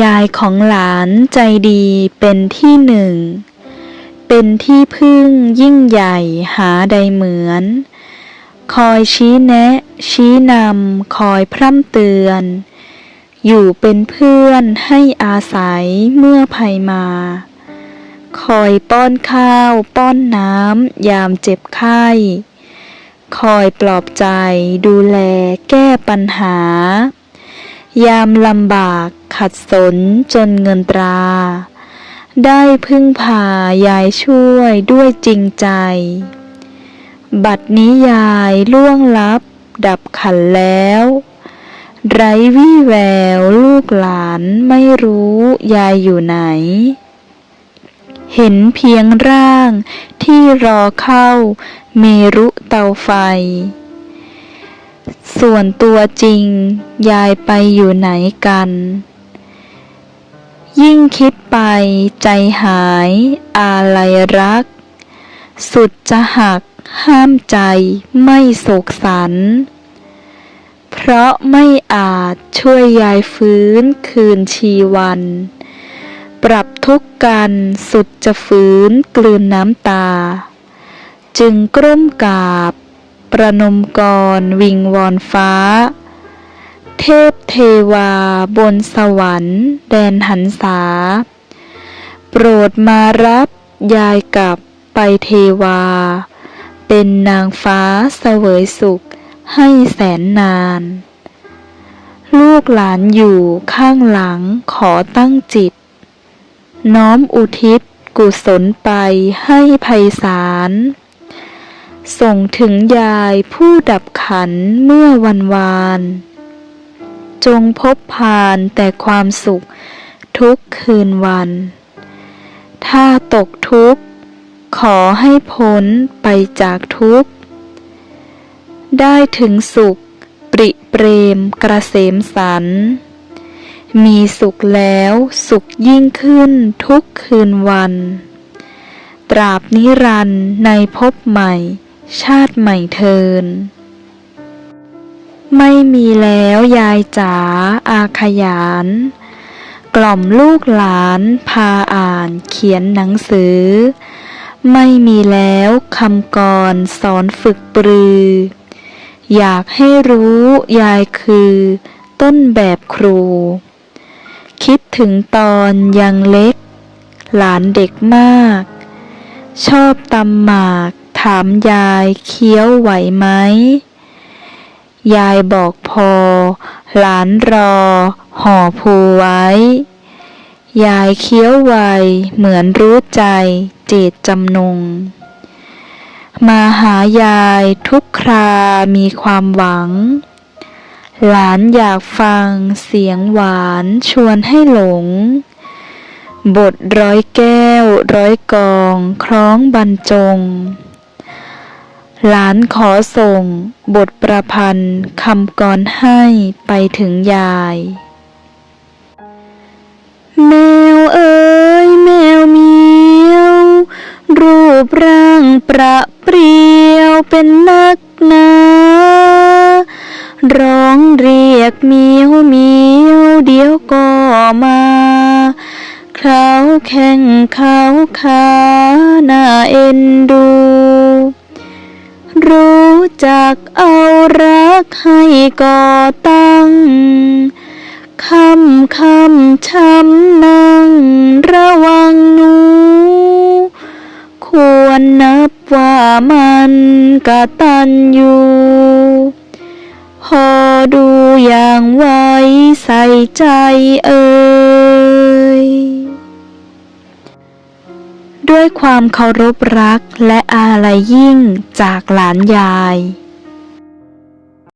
ยายของหลานใจดีเป็นที่หนึ่ง เป็นที่พึ่งยิ่งใหญ่หาใดเหมือน คอยชี้แนะ ชี้นำคอยพร่ำเตือน อยู่เป็นเพื่อนให้อาศัยเมื่อภัยมา คอยป้อนข้าวป้อนน้ำยามเจ็บไข้คอยปลอบใจดูแลแก้ปัญหา ยามลำบาก ขัดสนจนเงินตรา ได้พึ่งพายายช่วยด้วยจริงใจ บัดนี้ยายล่วงลับ ดับขันแล้ว ไร้วี่แววลูกหลานไม่รู้ยายอยู่ไหน เห็นเพียงร่างที่รอเข้าเมรุเตาไฟส่วนตัวจริงยายไปอยู่ไหนกัน ยิ่งคิดไปใจหายอาลัยรัก สุดจะหักห้ามใจไม่โศกสัน เพราะไม่อาจช่วยยายฟื้นคืนชีวัน ปรับทุกข์กันสุดจะฟื้นกลืนน้ำตา จึงกล้มกราบ ประนมกรวิงวอนฟ้า เทพเทวาบนสวรรค์ แดนหันษา โปรดมารับยายกลับไปเทวา เป็นนางฟ้าเสวยสุขให้แสนนาน ลูกหลานอยู่ข้างหลังขอตั้งจิต น้อมอุทิศกุศลไปให้ไพศาลส่งถึงยายผู้ดับขันเมื่อวันวาน จงพบพานแต่ความสุขทุกคืนวัน ถ้าตกทุกข์ ขอให้พ้นไปจากทุกข์ ได้ถึงสุข ปริเปรมกระเสมสัน มีสุขแล้วสุขยิ่งขึ้นทุกคืนวัน ตราบนิรันในภพใหม่ ชาติใหม่เทิน ไม่มีแล้วยายจ๋าอาขยาน กล่อมลูกหลานพาอ่านเขียนหนังสือ ไม่มีแล้วคำกรสอนฝึกปรือ อยากให้รู้ยายคือ ต้นแบบครู คิดถึงตอนยังเล็ก หลานเด็กมาก ชอบตำหมาก ถามยายเคี้ยวไหวไหม ยายบอกพอ หลานรอ ห่อภูไว้ ยายเคี้ยวไว เหมือนรู้ใจ เจตจำนง มาหายายทุกครามีความหวัง หลานอยากฟังเสียงหวานชวนให้หลง บทร้อยแก้ว ร้อยกอง คล้องบรรจง หลานขอส่ง บทประพันธ์คำกรให้ไปถึงยาย แมวเอ๋ยแมวเมียว รูปร่างประเปรียวเป็นนักหนาร้องเรียกเมียวเมียวเดี๋ยวก็มาเคล้าแข่งเขาขาหน่าเอ็นดู จักเอารักให้ก่อตั้งคำคำช้ำนั่งระวังหนู ควรนับว่ามันกะตันอยู่พอดูอย่างไว้ใส่ใจเอ่ย ด้วยความเคารพรักและอาลัยยิ่งจากหลานยาย